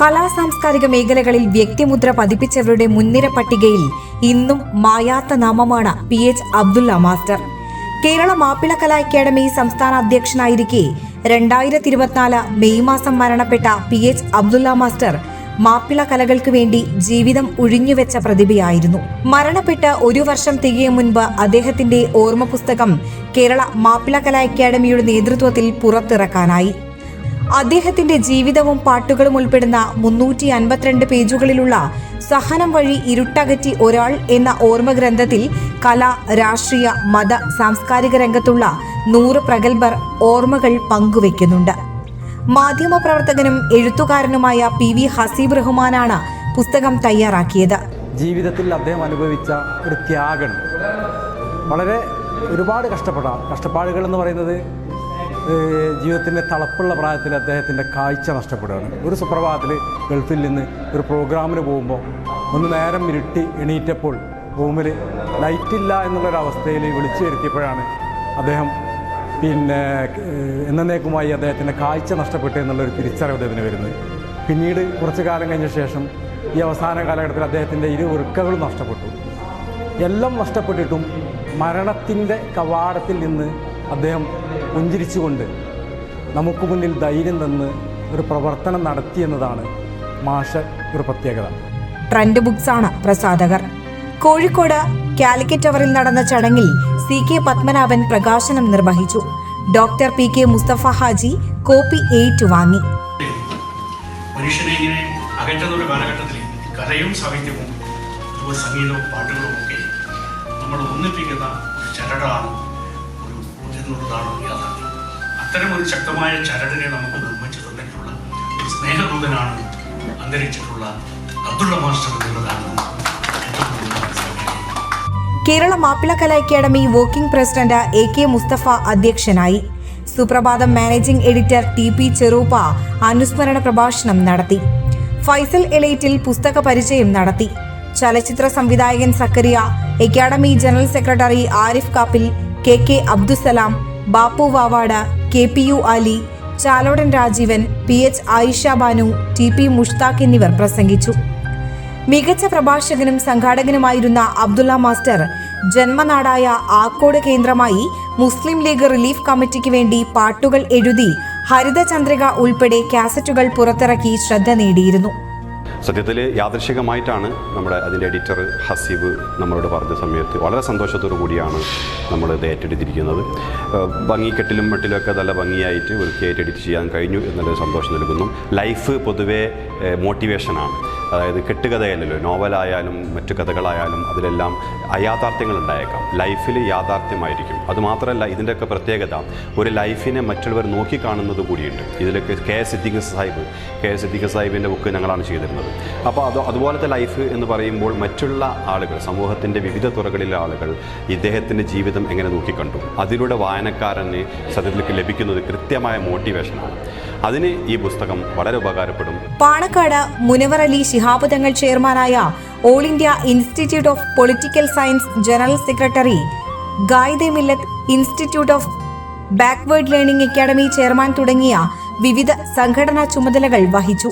കലാ സാംസ്കാരിക മേഖലകളിൽ വ്യക്തിമുദ്ര പതിപ്പിച്ചവരുടെ മുൻനിര പട്ടികയിൽ ഇന്നും മായാത്ത നാമമാണ് P H Abdullah master. Kerala Mappila Kala academy സംസ്ഥാന അധ്യക്ഷനായിരിക്കെ രണ്ടായിരത്തി ഇരുപത്തിനാല് മെയ് മാസം മരണപ്പെട്ട P H Abdullah master Mappila കലകൾക്ക് വേണ്ടി ജീവിതം ഉഴിഞ്ഞുവെച്ച പ്രതിഭയായിരുന്നു. മരണപ്പെട്ട ഒരു വർഷം തികയും മുൻപ് അദ്ദേഹത്തിന്റെ ഓർമ്മ പുസ്തകം കേരള മാപ്പിള കലാ അക്കാദമിയുടെ നേതൃത്വത്തിൽ പുറത്തിറക്കാനായി. അദ്ദേഹത്തിന്റെ ജീവിതവും പാട്ടുകളും ഉൾപ്പെടുന്ന മുന്നൂറ്റി അൻപത്തിരണ്ട് പേജുകളിലുള്ള സഹനം വഴി ഇരുട്ടകറ്റി ഒരാൾ എന്ന ഓർമ്മ ഗ്രന്ഥത്തിൽ കല രാഷ്ട്രീയ മത സാംസ്കാരിക രംഗത്തുള്ള നൂറ് പ്രഗത്ഭർ ഓർമ്മകൾ പങ്കുവെക്കുന്നുണ്ട്. മാധ്യമപ്രവർത്തകനും എഴുത്തുകാരനുമായ പി വി ഹസീബ് റഹ്മാനാണ് പുസ്തകം തയ്യാറാക്കിയത്. ജീവിതത്തിൽ അദ്ദേഹം അനുഭവിച്ച ഒരു ത്യാഗം. വളരെ ഒരുപാട് കഷ്ടപ്പെടാം. കഷ്ടപ്പാടുകൾ എന്ന് പറയുന്നത് ജീവിതത്തിന്റെ തളപ്പുള്ള പ്രായത്തിൽ അദ്ദേഹത്തിന്റെ കാഴ്ച നഷ്ടപ്പെടുകയാണ്. ഒരു സുപ്രഭാതത്തിൽ ഗൾഫിൽ നിന്ന് ഒരു പ്രോഗ്രാമിന് പോകുമ്പോൾ ഒന്ന് നേരം ഇരുട്ടി എണീറ്റപ്പോൾ റൂമിൽ ലൈറ്റില്ല എന്നുള്ളൊരവസ്ഥയിൽ വിളിച്ചു വരുത്തിയപ്പോഴാണ് അദ്ദേഹം പിന്നെ എന്നേക്കുമായി അദ്ദേഹത്തിന്റെ കാഴ്ച നഷ്ടപ്പെട്ടു എന്നുള്ളൊരു തിരിച്ചറിവ് അദ്ദേഹത്തിന് വരുന്നത്. പിന്നീട് കുറച്ച് കാലം കഴിഞ്ഞ ശേഷം ഈ അവസാന കാലഘട്ടത്തിൽ അദ്ദേഹത്തിന്റെ ഇരു വൃക്കകളും നഷ്ടപ്പെട്ടു. എല്ലാം നഷ്ടപ്പെട്ടിട്ടും മരണത്തിന്റെ കവാടത്തിൽ നിന്ന് അദ്ദേഹം പുഞ്ചിരിച്ചുകൊണ്ട് നമുക്ക് മുന്നിൽ ധൈര്യം തന്ന് ഒരു പ്രവർത്തനം നടത്തി എന്നതാണ് മാഷ ഒരു പ്രത്യേകത. ട്രെൻഡ് ബുക്സ് ആണ് പ്രസാധകർ. കോഴിക്കോട് കാലിക്കറ്റ് ടവറിൽ നടന്ന ചടങ്ങിൽ സി കെ പത്മനാഭൻ പ്രകാശനം നിർവഹിച്ചു. Doctor P K Mustafa Haji copy ഏറ്റുവാങ്ങി മനുഷ്യനെ ഇങ്ങനെ അകറ്റുന്ന ഒരു കാലഘട്ടത്തിൽ കലയും സാഹിത്യവും അതുപോലെ സംഗീതവും പാട്ടുകളും ഒക്കെ നമ്മൾ ഒന്നിപ്പിക്കുന്ന ഒരു ചരടാണ് എന്നുള്ളതാണ് യാഥാർത്ഥ്യം അത്തരം ഒരു ശക്തമായ ചരടിനെ നമുക്ക് നിർമ്മിച്ചു തന്നിട്ടുള്ള ഒരു സ്നേഹദൂതനാണ് അന്തരിച്ചിട്ടുള്ള അബ്ദുള്ള മാസ്റ്റർ എന്നുള്ളതാണ് Kerala Mappila Kala academy working president A K Mustafa അധ്യക്ഷനായി Suprabhatham managing editor T P Cheruppa അനുസ്മരണ പ്രഭാഷണം നടത്തി. ഫൈസൽ എലൈറ്റിൽ പുസ്തക പരിചയം നടത്തി. ചലച്ചിത്ര സംവിധായകൻ Zakariya academy general secretary Arif Kappil K K Abdussalam Bappu Vavada K P U Ali Chalodan Rajeevan P H Ayisha Banu T P Mushtaq എന്നിവർ പ്രസംഗിച്ചു. മികച്ച പ്രഭാഷകനും സംഘാടകനുമായിരുന്ന അബ്ദുള്ള മാസ്റ്റർ ജന്മനാടായ ആക്കോട് കേന്ദ്രമായി മുസ്ലിം ലീഗ് റിലീഫ് കമ്മിറ്റിക്ക് വേണ്ടി പാട്ടുകൾ എഴുതി ഹരിതചന്ദ്രിക ഉൾപ്പെടെ കാസറ്റുകൾ പുറത്തിറക്കി ശ്രദ്ധ നേടിയിരുന്നു. സത്യത്തിൽ യാദൃശികമായിട്ടാണ് നമ്മുടെ അതിന്റെ എഡിറ്റർ ഹസീബ് നമ്മളോട് പറഞ്ഞ സമയത്ത് വളരെ സന്തോഷത്തോടു കൂടിയാണ് നമ്മൾ ഇത് ഏറ്റെടുത്തിരിക്കുന്നത്. ഭംഗിക്കെട്ടിലും മട്ടിലൊക്കെ നല്ല ഭംഗിയായിട്ട് വൃത്തിയായിട്ട് എഡിറ്റ് ചെയ്യാൻ കഴിഞ്ഞു എന്നുള്ളൊരു സന്തോഷം നൽകുന്നു. ലൈഫ് പൊതുവേ മോട്ടിവേഷനാണ് അതായത് കെട്ടുകഥയല്ലല്ലോ നോവലായാലും മറ്റു കഥകളായാലും അതിലെല്ലാം അയാഥാർത്ഥ്യങ്ങൾ ഉണ്ടായേക്കാം ലൈഫിൽ യാഥാർത്ഥ്യമായിരിക്കും. അതുമാത്രമല്ല ഇതിന്റെയൊക്കെ പ്രത്യേകത ഒരു ലൈഫിനെ മറ്റുള്ളവർ നോക്കിക്കാണുന്നത് കൂടിയുണ്ട്. ഇതിലൊക്കെ K S Siddique Sahib K S Siddique സാഹിബിന്റെ ബുക്ക് ഞങ്ങളാണ് ചെയ്തിരുന്നത്. അപ്പോൾ അത് അതുപോലത്തെ ലൈഫ് എന്ന് പറയുമ്പോൾ മറ്റുള്ള ആളുകൾ സമൂഹത്തിന്റെ വിവിധ തുറകളിലെ ആളുകൾ ഇദ്ദേഹത്തിന്റെ ജീവിതം എങ്ങനെ നോക്കിക്കണ്ടു? അതിലൂടെ വായനക്കാരന് സത്യത്തിലേക്ക് ലഭിക്കുന്നത് കൃത്യമായ മോട്ടിവേഷനാണ് അതിന് ഈ പുസ്തകം വളരെ ഉപകാരപ്പെടും. പാണക്കാട് മുനവർ അലി ശിഹാബ് തങ്ങൾ ചെയർമാനായ all India institute of political science general secretary Quaide Millat institute of backward learning academy chairman തുടങ്ങിയ വിവിധ സംഘടനാ ചുമതലകൾ വഹിച്ചു.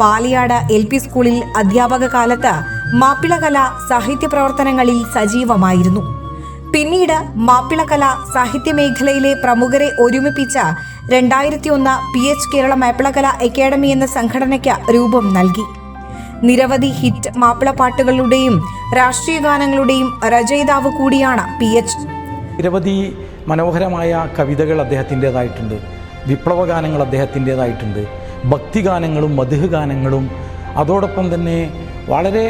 പാലിയാട് എൽ പി സ്കൂളിൽ അധ്യാപക കാലത്ത് മാപ്പിളകല സാഹിത്യ പ്രവർത്തനങ്ങളിൽ സജീവമായിരുന്നു. പിന്നീട് മാപ്പിളകല സാഹിത്യ മേഖലയിലെ പ്രമുഖരെ ഒരുമിപ്പിച്ച രണ്ടായിരത്തി ഒന്ന് P H Kerala Mappilakala academy എന്ന സംഘടനയ്ക്ക് രൂപം നൽകി. നിരവധി ഹിറ്റ് മാപ്പിള പാട്ടുകളുടെയും രാഷ്ട്രീയ ഗാനങ്ങളുടെയും രചയിതാവ് കൂടിയാണ് പി എച്ച്. നിരവധി മനോഹരമായ കവിതകൾ അദ്ദേഹത്തിന്റേതായിട്ടുണ്ട്. വിപ്ലവഗാനങ്ങൾ അദ്ദേഹത്തിന്റേതായിട്ടുണ്ട്. ഭക്തിഗാനങ്ങളും മധുഹ് ഗാനങ്ങളും. അതോടൊപ്പം തന്നെ വളരെ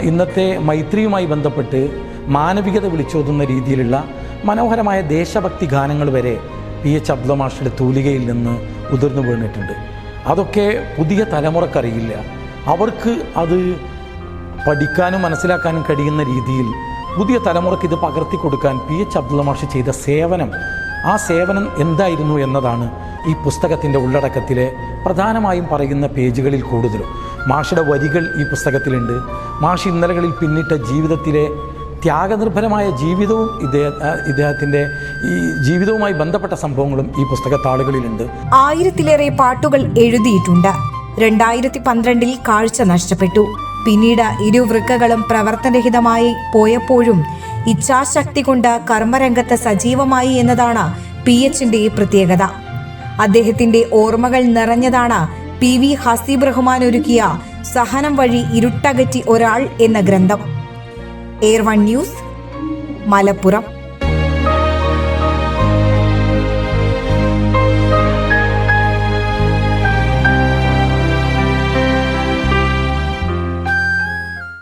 ഇന്നത്തെ മൈത്രിയുമായി ബന്ധപ്പെട്ട് മാനവികത വിളിച്ചോതുന്ന രീതിയിലുള്ള മനോഹരമായ ദേശഭക്തി ഗാനങ്ങൾ വരെ പി എച്ച് അബ്ദുൽ മാഷിന്റെ തൂലികയിൽ നിന്ന് ഉതിർന്നു വീണിട്ടുണ്ട്. അതൊക്കെ പുതിയ തലമുറക്കറിയില്ല. അവർക്ക് അത് പഠിക്കാനും മനസ്സിലാക്കാനും കഴിയുന്ന രീതിയിൽ പുതിയ തലമുറയ്ക്ക് ഇത് പകർത്തി കൊടുക്കാൻ പി എച്ച് അബ്ദുള്ള മാഷ് ചെയ്ത സേവനം ആ സേവനം എന്തായിരുന്നു എന്നതാണ് ഈ പുസ്തകത്തിന്റെ ഉള്ളടക്കത്തിലെ പ്രധാനമായും പറയുന്ന പേജുകളിൽ കൂടുതലും. മാഷിയുടെ വരികൾ ഈ പുസ്തകത്തിലുണ്ട്. മാഷ് ഇന്നലകളിൽ പിന്നിട്ട ജീവിതത്തിലെ ത്യാഗനിർഭരമായ ജീവിതവും ഇദ്ദേഹത്തിന്റെ ഈ ജീവിതവുമായി ബന്ധപ്പെട്ട സംഭവങ്ങളും ഈ പുസ്തകത്താളുകളിലുണ്ട്. ആയിരത്തിലേറെ പാട്ടുകൾ എഴുതിയിട്ടുണ്ട്. രണ്ടായിരത്തി പന്ത്രണ്ടിൽ കാഴ്ച നഷ്ടപ്പെട്ടു. പിന്നീട് ഇരുവൃക്കകളും പ്രവർത്തനരഹിതമായി പോയപ്പോഴും ഇച്ഛാശക്തി കൊണ്ട് കർമ്മരംഗത്ത് സജീവമായി എന്നതാണ് പി എച്ചിന്റെ പ്രത്യേകത. അദ്ദേഹത്തിന്റെ ഓർമ്മകൾ നിറഞ്ഞതാണ് പി വി ഹസീബ് റഹ്മാൻ ഒരുക്കിയ സഹനം വഴി ഇരുട്ടകറ്റി ഒരാൾ എന്ന ഗ്രന്ഥം. Air one news Malappuram